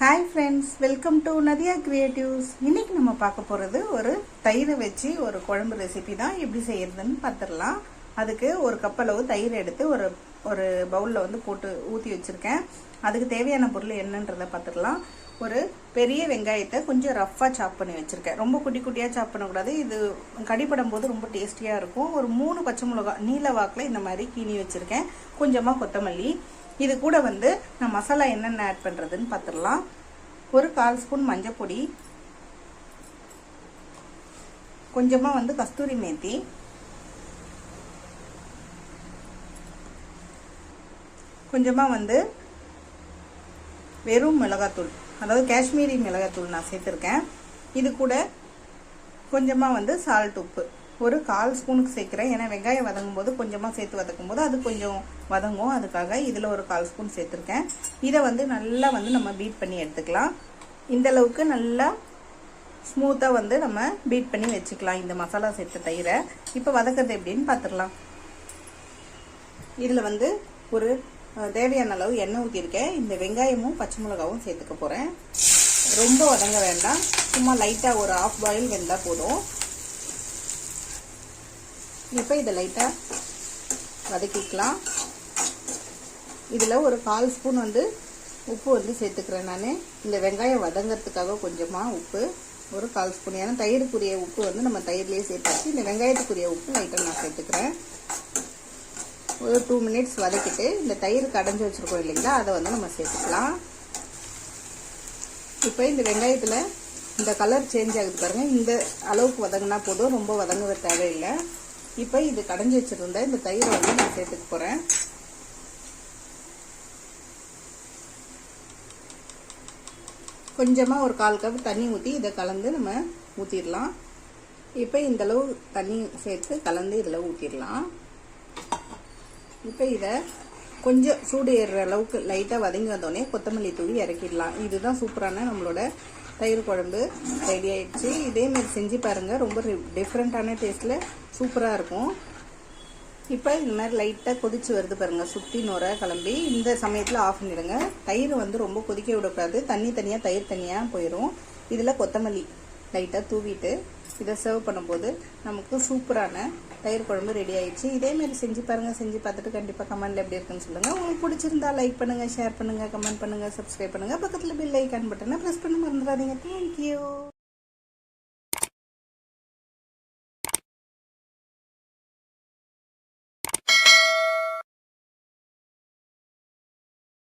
Hi friends welcome to Nadhiya creatives இன்றைக்கி நம்ம பார்க்க போகிறது ஒரு தயிரை வச்சு ஒரு குழம்பு ரெசிபி தான். எப்படி செய்கிறதுன்னு பார்த்துடலாம். அதுக்கு ஒரு கப் அளவு தயிர் எடுத்து ஒரு ஒரு பவுலில் வந்து போட்டு ஊற்றி வச்சுருக்கேன். அதுக்கு தேவையான பொருள் என்னன்றதை பார்த்துடலாம். ஒரு பெரிய வெங்காயத்தை கொஞ்சம் ரஃப்பாக சாப் பண்ணி வச்சுருக்கேன். ரொம்ப குட்டி குட்டியாக சாப் பண்ணக்கூடாது. இது கடிப்படும் போது ரொம்ப டேஸ்டியாக இருக்கும். ஒரு மூணு பச்சை மிளகா நீல வாக்கில் இந்த மாதிரி கீனி வச்சுருக்கேன். கொஞ்சமாக கொத்தமல்லி. இது கூட வந்து நான் மசாலா என்னென்ன ஆட் பண்ணுறதுன்னு பார்த்துடலாம் ஒரு கால் ஸ்பூன் மஞ்சள் பொடி. கொஞ்சமாக வந்து கஸ்தூரி மேத்தி. கொஞ்சமாக வந்து வெறும் மிளகாத்தூள். அதாவது காஷ்மீரி மிளகாத்தூள் நான் சேர்த்துருக்கேன். இது கூட கொஞ்சமாக வந்து சால்ட் உப்பு. ஒரு கால் ஸ்பூனுக்கு சேர்க்குறேன். ஏன்னா வெங்காயம் வதங்கும் போது கொஞ்சமாக சேர்த்து வதக்கும் போது அது கொஞ்சம் வதங்கும். அதுக்காக இதில் ஒரு கால் ஸ்பூன் சேர்த்துருக்கேன். இதை வந்து நல்லா வந்து நம்ம பீட் பண்ணி எடுத்துக்கலாம். இந்த அளவுக்கு நல்லா ஸ்மூத்தாக வந்து நம்ம பீட் பண்ணி வச்சுக்கலாம். இந்த மசாலா சேர்த்த தயிரை. இப்போ வதக்கிறது எப்படின்னு பார்த்துடலாம் இதில் வந்து ஒரு தேவையான அளவு எண்ணெய் ஊற்றிருக்கேன் இந்த வெங்காயமும் பச்சை மிளகாவும் சேர்த்துக்க போகிறேன் ரொம்ப வதங்க வேண்டாம். சும்மா லைட்டாக ஒரு ஆஃப் பாயில் வெந்தால் போதும். இப்போ இதை லைட்டாக வதக்கிக்கலாம். இதில் ஒரு கால் ஸ்பூன் வந்து உப்பு வந்து சேர்த்துக்கிறேன் நான். இந்த வெங்காயம் வதங்கிறதுக்காக கொஞ்சமாக உப்பு ஒரு கால் ஸ்பூன். ஏன்னா தயிருக்குரிய உப்பு வந்து நம்ம தயிர்லேயே சேர்த்தாச்சு. இந்த வெங்காயத்துக்குரிய உப்பு லைட்டாக நான் சேர்த்துக்கிறேன். ஒரு டூ மினிட்ஸ் வதக்கிட்டு இந்த தயிர் கடைஞ்சி வச்சுருக்கோம் இல்லைங்களா அதை வந்து நம்ம சேர்த்துக்கலாம். இப்போ இந்த வெங்காயத்தில் இந்த கலர் சேஞ்ச் ஆகுது பாருங்கள் இந்த அளவுக்கு வதங்கினா போதும். ரொம்ப வதங்க தேவையில்லை. இப்போ இது கடைஞ்சி வச்சுருந்த இந்த தயிரை வந்து நான் சேர்த்துக்க போகிறேன் கொஞ்சமாக ஒரு கால் கப் தண்ணி ஊற்றி இதை கலந்து நம்ம ஊற்றிடலாம் இப்போ இந்த அளவு தண்ணி சேர்த்து கலந்து இதில் ஊற்றிடலாம் இப்போ இதை கொஞ்சம் சூடு ஏறுற அளவுக்கு லைட்டாக வதங்கி வந்தோடனே கொத்தமல்லி தூவி இறக்கிடலாம். இதுதான் சூப்பரான நம்மளோட தயிர் குழம்பு ரெடி ஆயிடுச்சு. இதேமாரி செஞ்சு பாருங்கள் ரொம்ப டிஃப்ரெண்ட்டான டேஸ்ட்டில் சூப்பராக இருக்கும். இப்போ இந்த மாதிரி லைட்டாக கொதிச்சு வருது பாருங்கள் சுற்றி நுர கிளம்பி இந்த சமயத்தில் ஆஃப் பண்ணிடுங்க. தயிர் வந்து ரொம்ப கொதிக்க விடக்கூடாது. தண்ணி தனியாக தயிர் தனியாக போயிடும் இதில் கொத்தமல்லி லைட்டாக தூவிட்டு இதை சர்வ் பண்ணும்போது நமக்கு சூப்பரான தயிர் குழம்பு ரெடி ஆயிடுச்சு. இதேமாரி செஞ்சு பாருங்கள் செஞ்சு பார்த்துட்டு கண்டிப்பாக கமெண்ட்டில் எப்படி இருக்குன்னு சொல்லுங்கள் உங்களுக்கு பிடிச்சிருந்தா லைக் பண்ணுங்கள் ஷேர் பண்ணுங்கள் கமெண்ட் பண்ணுங்கள் சப்ஸ்கிரைப் பண்ணுங்கள் பக்கத்தில் பில் ஐக்கான் பட்டனை ப்ரெஸ் பண்ண மறந்துடாதீங்க. தேங்க்யூ